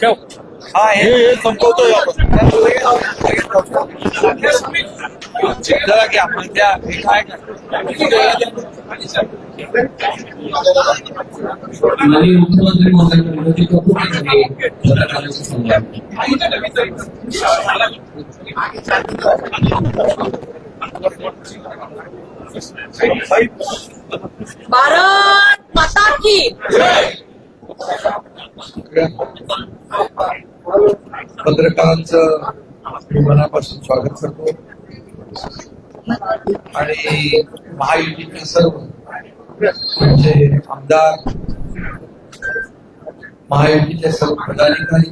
ठेव हा हे हे संपवतोय आपण जरा त्या हे काय माननीय मुख्यमंत्री महोदय विनंती करतो पत्रकारांशी संवाद भारत माता की। पत्रकारांचं मी मनापासून स्वागत करतो. आणि महायुतीच्या सर्व म्हणजे आमदार महायुतीचे सर्व पदाधिकारी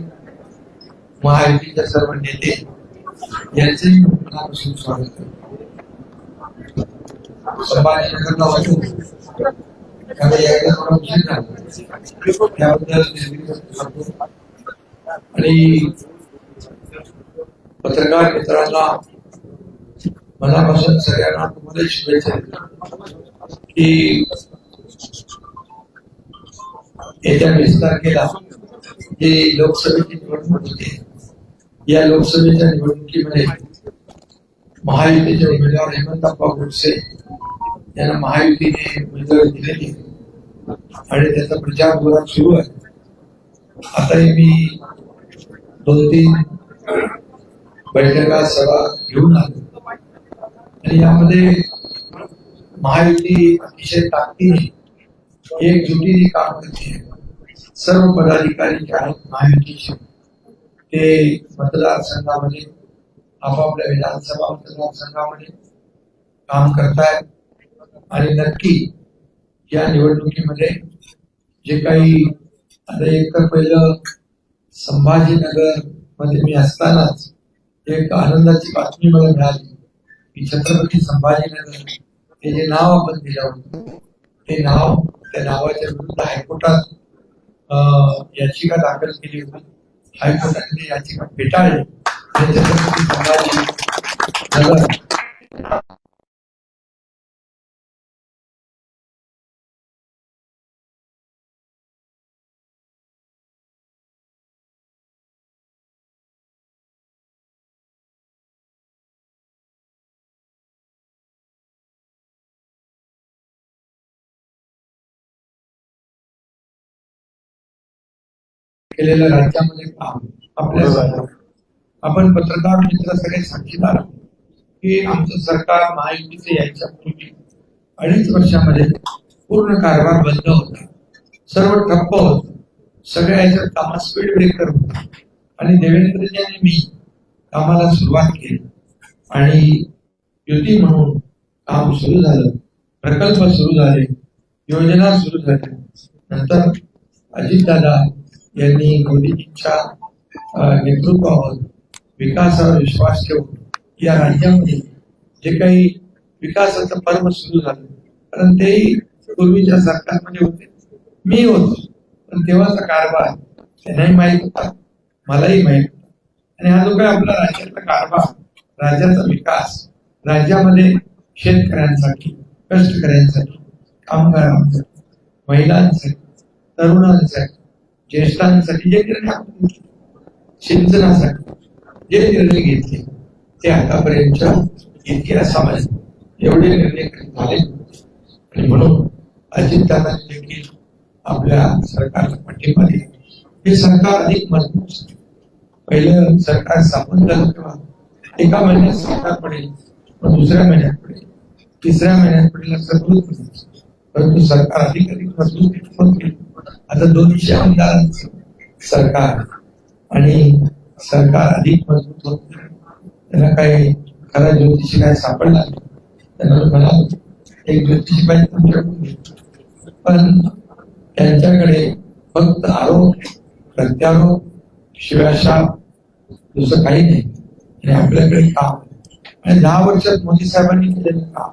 महायुतीचे सर्व नेते यांचेही मनापासून स्वागत करतो. आणि पत्रकार मित्रांना मनापासून सगळ्यांना तुम्हाला शुभेच्छा की येत्या वीस तारखेला जी लोकसभेची निवडणूक होते या लोकसभेच्या निवडणुकीमध्ये महायुतीचे उमेदवार हेमंतप्पा गोडसे यांना महायुतीने उमेदवारी दिलेली आणि त्याचा प्रचार जोरात सुरू आहे. आताही मी दोन तीन बैठका सभा घेऊन आलो. आणि यामध्ये महायुती अतिशय ताकदीने एकजुटीने काम करते. सर्व पदाधिकारी जे आहेत महायुतीचे. ते मतदारसंघामध्ये आपापल्या विधानसभा मतदारसंघामध्ये काम करतायत आणि नक्की या निवडणुकीमध्ये जे काही आता एक तर पहिलं संभाजीनगरमध्ये मी असतानाच एक आनंदाची बातमी मला मिळाली की छत्रपती संभाजीनगर हे जे नाव आपण दिलं होतं ते नाव त्या नावाच्या विरुद्ध हायकोर्टात याचिका दाखल केली होती. हायकोर्टाने याचिका फेटाळली. आणि छत्रपती संभाजी नगर केलेलं राज्यामध्ये काम आपल्या आपण पत्रकार मित्र सगळे साक्षीदार आहोत. की आमचं सरकार महायुतीचे यायच्या पूर्वी अडीच वर्षामध्ये पूर्ण कारभार बंद होता. सर्व ठप्प होत. सगळ्या याच्यात कामात स्पीड ब्रेकर होता. आणि देवेंद्रजी आणि मी कामाला सुरुवात केली. आणि युती म्हणून काम सुरू झालं. प्रकल्प सुरू झाले. योजना सुरू झाल्या. नंतर अजितदादा यांनी मोदीजींच्या नेतृत्वावर विकासावर विश्वास ठेवून या राज्यामध्ये जे काही विकासाचं पर्व सुरू झालं कारण तेही पूर्वीच्या सरकारमध्ये होते. मी होतो पण तेव्हाचा कारभार त्यांनाही माहीत होता मलाही माहीत होता. आणि हा जो काही आपला राज्याचा कारभार राज्याचा विकास राज्यामध्ये शेतकऱ्यांसाठी कष्टकऱ्यांसाठी कामगारांसाठी महिलांसाठी तरुणांसाठी ज्येष्ठांसाठी जे निर्णय सिंचनासाठी जे निर्णय घेतले ते आतापर्यंतच्या इतिहासामध्ये एवढे निर्णय झाले? आणि म्हणून अजितदादा देखील आपल्या सरकारला पाठिंबा दिला. हे सरकार अधिक मजबूत पहिलं सरकार स्थापन झालं तेव्हा एका महिन्यात सरकार पडेल पण दुसऱ्या महिन्यात पडेल. तिसऱ्या महिन्यात पडेल असं पडेल परंतु सरकार अधिक अधिक मजबूत होत. गेलं. आता दोनशे आमदारांचं सरकार आणि सरकार अधिक मजबूत होत त्यांना काही खरा ज्योतिषी काय सापडला त्यांना म्हणाल एक ज्योतिषी पाहिजे तुमच्याकडून पण त्यांच्याकडे फक्त आरोप प्रत्यारोप शिवाशाप दुसरं काही नाही. आणि आपल्याकडे काम आणि दहा वर्षात मोदी साहेबांनी केलेलं काम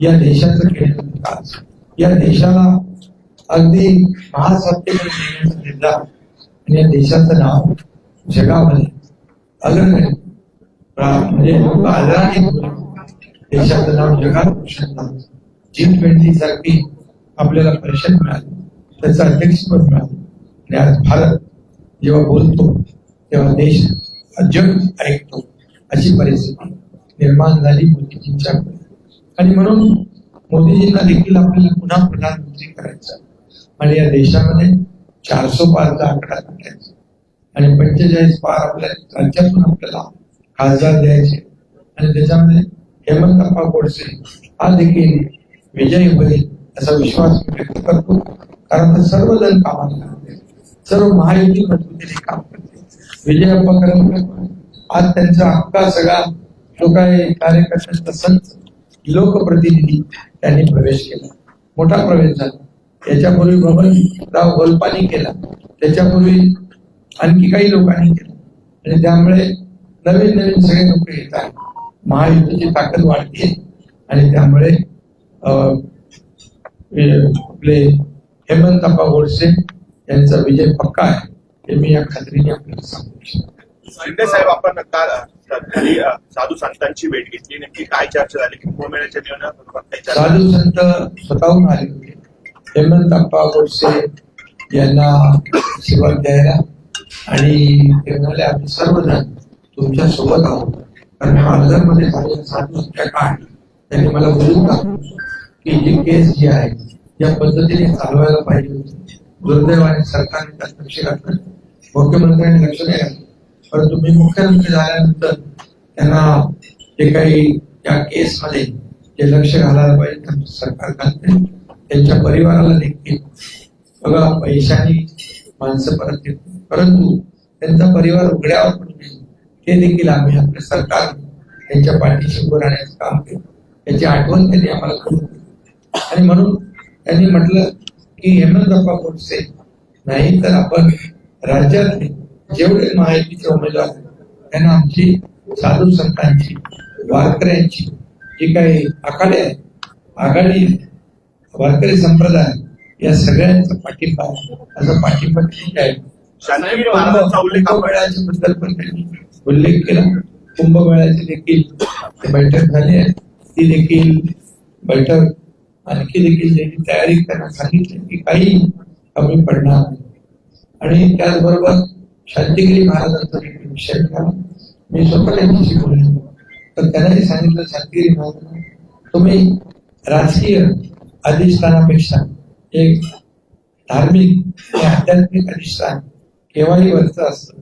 या देशाचं केलेलं विकास या देशाला अगदी महासत्तेकडे नेण्याचा निर्धार आणि या देशाचं नाव जगामध्ये अलग आहे म्हणजे लोक आदराने देशाचं नाव जगात रोशन झालं जी ट्वेंटी सारखी आपल्याला परिषद मिळाली. त्याचं अध्यक्षपद मिळालं. आणि आज भारत जेव्हा बोलतो तेव्हा देश जग ऐकतो. अशी परिस्थिती निर्माण झाली मोदीजींच्या आणि म्हणून मोदीजींना देखील आपल्याला पुन्हा प्रधानमंत्री करायचं आणि या देशामध्ये चारसो पाचचा आकडा टाकायचा आणि पंचेचाळीस पार आपल्या राज्यातून आपल्याला खासदार द्यायचे. आणि त्याच्यामध्ये हेमंतप्पा गोडसे हा देखील विजयी होईल असा विश्वास मी व्यक्त करतो. कारण ते सर्वजण कामाला लागले. सर्व महायुती मजबूतीने काम करते. विजयप्पा करंजकर आज त्यांचा हक्का सगळा जो काही कार्यकर्त्यांचा संच लोकप्रतिनिधी त्यांनी प्रवेश केला. मोठा प्रवेश झाला. त्याच्यापूर्वी बबनराव गोलपानी केला. त्याच्यापूर्वी आणखी काही लोकांनी केलं. आणि त्यामुळे नवीन नवीन सगळे लोक येतात. महायुतीची ताकद वाढते. आणि त्यामुळे अं, आपले हेमंतप्पा गोडसे यांचा विजय पक्का आहे हे मी या खात्रीने आपल्याला सांगू शिंदे साहेब आपण काल साधू संतांची भेट घेतली. नेमकी काय चर्चा झाली? कुंभमेळ्याच्या नियोजनाबद्दल काही चर्चा साधू संत स्वतःहून आले होते. हेमंतप्पा गोडसे यांना आशीर्वाद द्यायला आणि ते म्हणाले आम्ही सर्वजण तुमच्यासोबत आहोत. कारण पालघरमध्ये झालेल्या साधू काळ त्यांनी मला बोलून दाखवलं की जी केस जी आहे या पद्धतीने चालवायला पाहिजे. होती दुर्दैवाने सरकारने त्यात लक्ष घातलं. मुख्यमंत्र्यांनी लक्ष नाही घातलं. परंतु मी मुख्यमंत्री झाल्यानंतर त्यांना जे काही त्या केसमध्ये जे लक्ष घालायला पाहिजे त्यांचं सरकार घालते. त्यांच्या परिवाराला देखील बघा पैशाने माणसं परत येतो परंतु त्यांचा परिवार उघड्यावर पडू ते देखील आम्ही आपल्या सरकार त्यांच्या पाठीशी उभं राहण्याचं काम केलं. त्याची आठवण त्यांनी आम्हाला करून आणि म्हणून त्यांनी म्हटलं की हेमंतप्पा गोडसे नाही तर आपण राज्यातले जेवढे माहितीचे उमेदवार त्यांना आमची साधू संतांची वारकऱ्यांची जी काही आखाडे आहे आघाडी वारकरी संप्रदाय या सगळ्यांचा पाठिंबा असा पाठिंबा ठीक आहे. महाराजांचा उल्लेखबद्दल पण केला. कुंभमेळ्याची देखील बैठक झाली आहे. ती देखील बैठक आणखी देखील त्यांनी तयारी त्यांना सांगितली की काही कमी पडणार नाही. आणि त्याचबरोबर शांतिगिरी महाराजांचा देखील विषय घ्या मी स्वतः त्यांच्याशी बोललो. तर त्यांनाही सांगितलं शांतिगिरी महाराजांना तुम्ही राजकीय अधिष्ठानापेक्षा एक धार्मिक आणि आध्यात्मिक अधिष्ठान केव्हाही वरचं असतं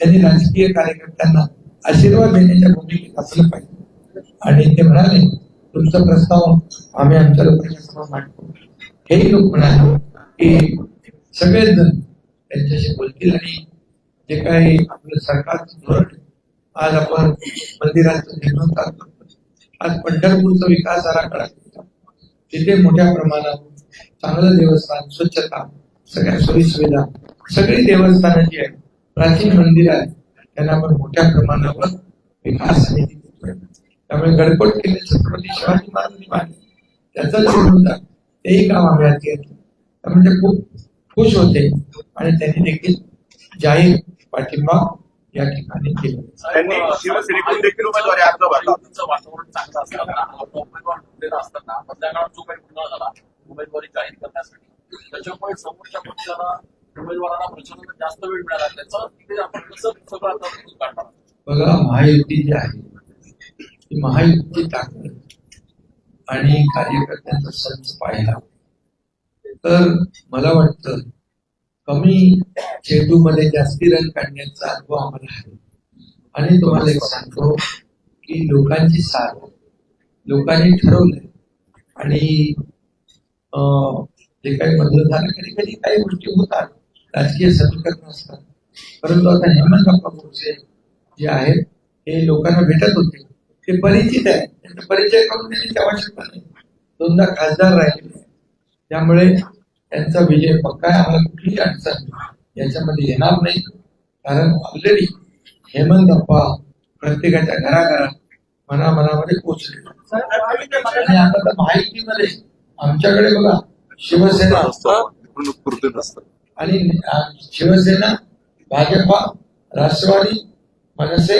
त्यांनी राजकीय कार्यकर्त्यांना आशीर्वाद देण्याच्या भूमिकेत असलं पाहिजे. आणि ते म्हणाले तुमचा प्रस्ताव आम्ही आमच्या लोकांच्या समोर मांडतो. हेही लोक म्हणाले की सगळेच जण त्यांच्याशी बोलतील आणि जे काही आपलं सरकारचं धोरण आज आपण मंदिरांचं जीर्णोद्धार करतो. आज पंढरपूरचा विकास आराखडा. तिथे मोठ्या प्रमाणावर चांगलं देवस्थान स्वच्छता सगळ्या सोयी सुविधा सगळी देवस्थानं जी आहेत प्राचीन मंदिर आहेत त्यांना आपण मोठ्या प्रमाणावर विकास निधी देतोय त्यामुळे गडकोट किल्ले छत्रपती शिवाजी महाराजांनी बांधले. त्याचा जीर्णोद्धार तेही काम आम्ही हाती घेतलं. त्यामुळे ते खूप खुश होते. आणि त्यांनी देखील जाहीर पाठिंबा या ठिकाणी त्यांनी शिवसेनेकडून देखील उमेदवारी अर्ज भरला. होता. तुमचं वातावरण चांगलं असताना आपला उमेदवार ठरलेला असताना मधल्या काळात जो काही झाला उमेदवारी जाहीर करण्यासाठी त्याच्यामुळे समोरच्या पक्षाला उमेदवारांना प्रचंड जास्त वेळ मिळाला. त्याचं तिथे आपण कसं सगळं आता काढणार बघा महायुती जी आहे ती महायुती ताकद आणि कार्यकर्त्यांचा संच पाहिला. तर मला वाटतं कमी चेंडू मध्ये जास्ती रन काढण्याचा अनुभव आम्हाला आहे. आणि तुम्हाला एक सांगतो की लोकांची साथ लोकांनी ठरवलंय. आणि जे काही बदल झालं कधी कधी काही गोष्टी होतात. राजकीय समीकरण असतात परंतु आता हेमंत बाप्पा गोडसे जे आहेत हे लोकांना भेटत होते. ते परिचित आहे त्यांचा परिचय करून देण्याची आवश्यकता नाही. दोनदा खासदार राहिले. त्यामुळे त्यांचा विजय पक्का आहे. आम्हाला कुठलीही अडचण याच्यामध्ये येणार नाही. कारण ऑलरेडी हेमंत अप्पा प्रत्येकाच्या घराघरात मना मनामध्ये आणि आता तर माहितीमध्ये आमच्याकडे बघा शिवसेना आणि शिवसेना भाजपा राष्ट्रवादी मनसे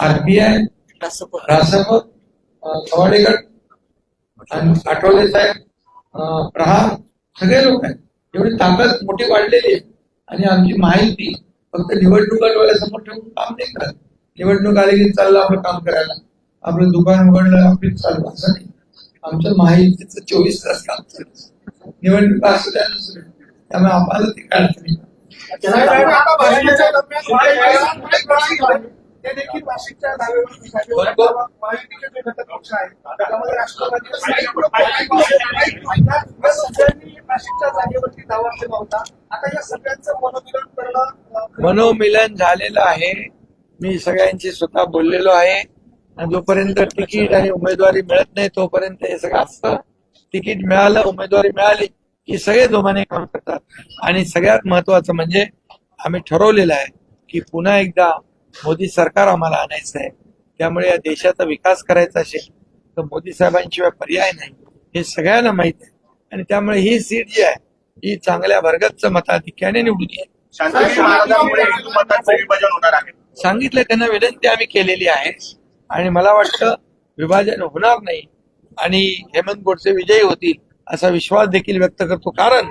आरपीआय रासप कवाडेगड आणि आठवले साहेब प्रहार सगळे लोक आहेत. एवढी ताकद मोठी वाढलेली आहे. आणि आमची माहिती फक्त निवडणुका समोर ठेवून काम नाही करत. निवडणूक आली की चाललं आपलं काम करायला. आपलं दुकान उघडलं ऑफिस चाललं असं नाही. आमचं माहितीचं चोवीस तास काम निवडणूक असू द्या नसू. त्यामुळे आम्हाला ती दरम्यान ते देखील नाशिकच्या जागेवर विसावे. महायुतीचे जे घटक पक्ष आहेत त्यामध्ये राष्ट्रवादी या सगळ्यांनी नाशिकच्या जागेवरती दावा केला होता आता या सगळ्यांचं मनोमिलन करणं अं, मनोमिलन झालेलं आहे मी सगळ्यांशी स्वतः बोललेलो आहे आणि जोपर्यंत तिकीट आणि उमेदवारी मिळत नाही तोपर्यंत हे सगळं असतं तिकीट मिळालं उमेदवारी मिळाली की सगळे जोमाने काम करतात. आणि सगळ्यात महत्वाचं म्हणजे आम्ही ठरवलेलं आहे की पुन्हा एकदा मोदी सरकार आम्हाला आणायचं आहे. त्यामुळे या देशाचा विकास करायचा असेल तर मोदी साहेबांशिवाय पर्याय नाही हे सगळ्यांना माहीत आहे. आणि त्यामुळे ही सीट जी आहे ही चांगल्या वर्गतचं मताधिक्याने होणार आहे. सांगितलं त्यांना विनंती आम्ही केलेली आहे. आणि मला वाटतं विभाजन होणार नाही. आणि हेमंत गोडसे विजयी होतील. असा विश्वास देखील व्यक्त करतो. कारण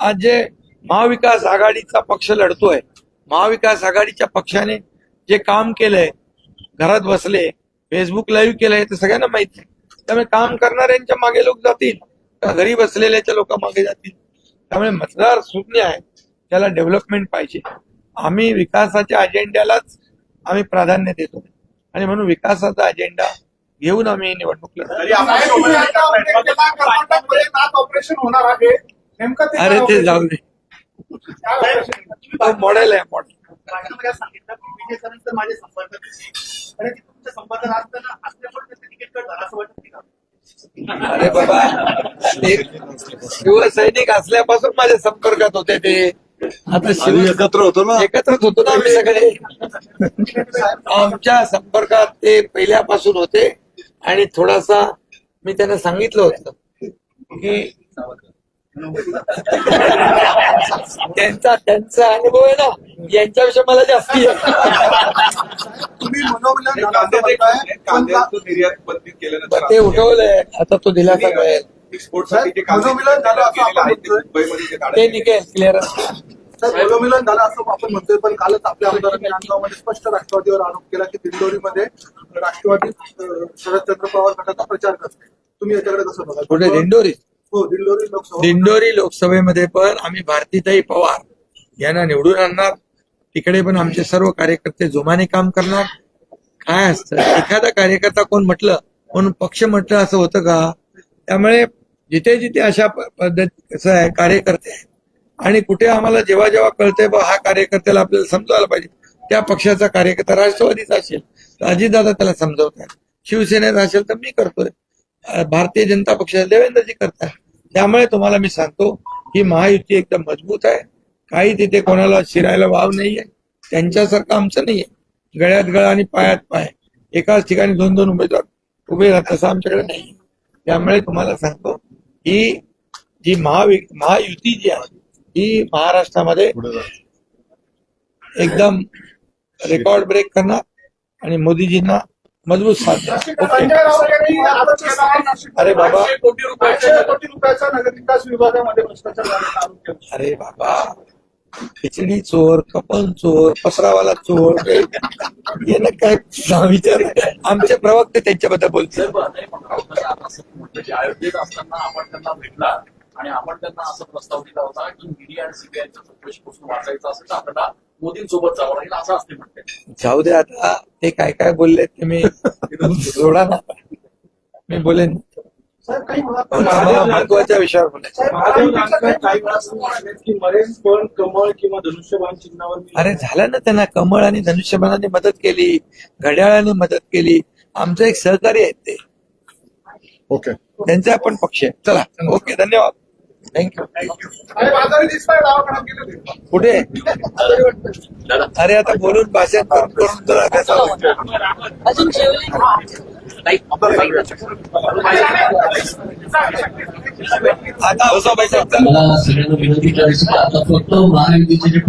आज जे महाविकास आघाडीचा पक्ष लढतोय महाविकास आघाडीच्या पक्षाने जे काम केलंय घरात बसले फेसबुक लाईव्ह केलंय ते सगळ्यांना माहिती आहे. त्यामुळे काम करणाऱ्यांच्या मागे लोक जातील का घरी बसलेल्याच्या लोक मागे जातील? त्यामुळे मतदार शून्य आहे त्याला डेव्हलपमेंट पाहिजे. आम्ही विकासाच्या अजेंड्यालाच आम्ही प्राधान्य देतो. आणि म्हणून विकासाचा अजेंडा घेऊन आम्ही निवडणूक ऑपरेशन होणार आहे. अरे ते जाऊ दे. मॉडेल आहे मॉडेल? अरे बाबा ते शिवसैनिक असल्यापासून माझ्या संपर्कात होते ते. आता शिव एकत्र होतो ना. एकत्रच होतो ना आम्ही सगळे. आमच्या संपर्कात ते पहिल्यापासून होते. आणि थोडासा मी त्यांना सांगितलं होतं की त्यांचा त्यांचा अनुभव आहे ना यांच्याविषयी मला जास्ती हे ते उठवलंय. आता तो दिलासा मिळेल आहेत, ते निघेल क्लिअर मनोमिलन झालं असं आपण म्हणतोय पण कालच आपल्या आमदारांनी नांदगावमध्ये स्पष्ट राष्ट्रवादीवर आरोप केला की दिंडोरीमध्ये राष्ट्रवादी शरदचंद्र पवार गटाचा प्रचार करते तुम्ही याच्याकडे कसं बघा कुठे? दिंडोरी? हो दिंडोरी लोकसभा. दिंडोरी लोकसभेमध्ये पण आम्ही भारतीताई पवार यांना निवडून आणणार. तिकडे पण आमचे सर्व कार्यकर्ते जोमाने काम करणार. काय असतं? एखादा कार्यकर्ता कोण म्हटलं म्हणून पक्ष म्हटलं असं होतं का? त्यामुळे जिथे जिथे अशा पद्धत कसं आहे कार्यकर्ते आहेत आणि कुठे आम्हाला जेव्हा जेव्हा कळतंय बा हा कार्यकर्त्याला आपल्याला समजायला पाहिजे त्या पक्षाचा कार्यकर्ता राष्ट्रवादीचा असेल तर अजितदादा त्याला समजवतात शिवसेनेत असेल तर मी करतोय. भारतीय जनता पक्षाचे देवेंद्रजी करतात. त्यामुळे तुम्हाला मी सांगतो ही महायुती एकदम मजबूत आहे. काही तिथे कोणाला शिरायला वाव नाहीये. त्यांच्यासारखं आमचं नाहीये. गळ्यात गळा आणि पायात पाय. एकाच ठिकाणी दोन दोन उमेदवार उभे राहतात असं आमच्याकडे नाही त्यामुळे तुम्हाला सांगतो ही जी महावि महायुती जी आहे ही महाराष्ट्रामध्ये एकदम रेकॉर्ड ब्रेक करणार आणि मोदीजींना मजबूत साथ अरे बाबा. पाचशे कोटी रुपयाचे पाचशे कोटी रुपयाचा नगर विकास विभागामध्ये भ्रष्टाचार झाल्याचा आरोप केला. अरे बाबा. खिचडी चोर कपन चोर पसरावाला चोर यानं काय विचार आमचे प्रवक्ते त्यांच्याबद्दल बोलतात आणि आपण त्यांना असं प्रस्ताव दिला होता की ईडी आणि सीबीआयच्या चौकशीपासून वाचायचं असेल तर आपल्याला मोदींसोबत जावं लागेल असं असते म्हणते. जाऊ दे आता. ते काय काय बोलले ते मी जोडा ना. मी बोलेन. महत्त्वाच्या विषयावर बोलायचं. साहेब, महायुतीचं काही- की मरेन पण कमळ किंवा धनुष्यबाण चिन्हावर मी अरे झालं ना त्यांना कमळ आणि धनुष्यबाणाने मदत केली घड्याळाने मदत केली. आमचं एक सहकारी आहेत ते. ओके. त्यांचा पण पक्ष आहे. चला. ओके धन्यवाद. कुठे. अरे आता बोलून भाषण करून जेवली आता सगळ्यांना विनंती करायची आता फक्त महायुतीचे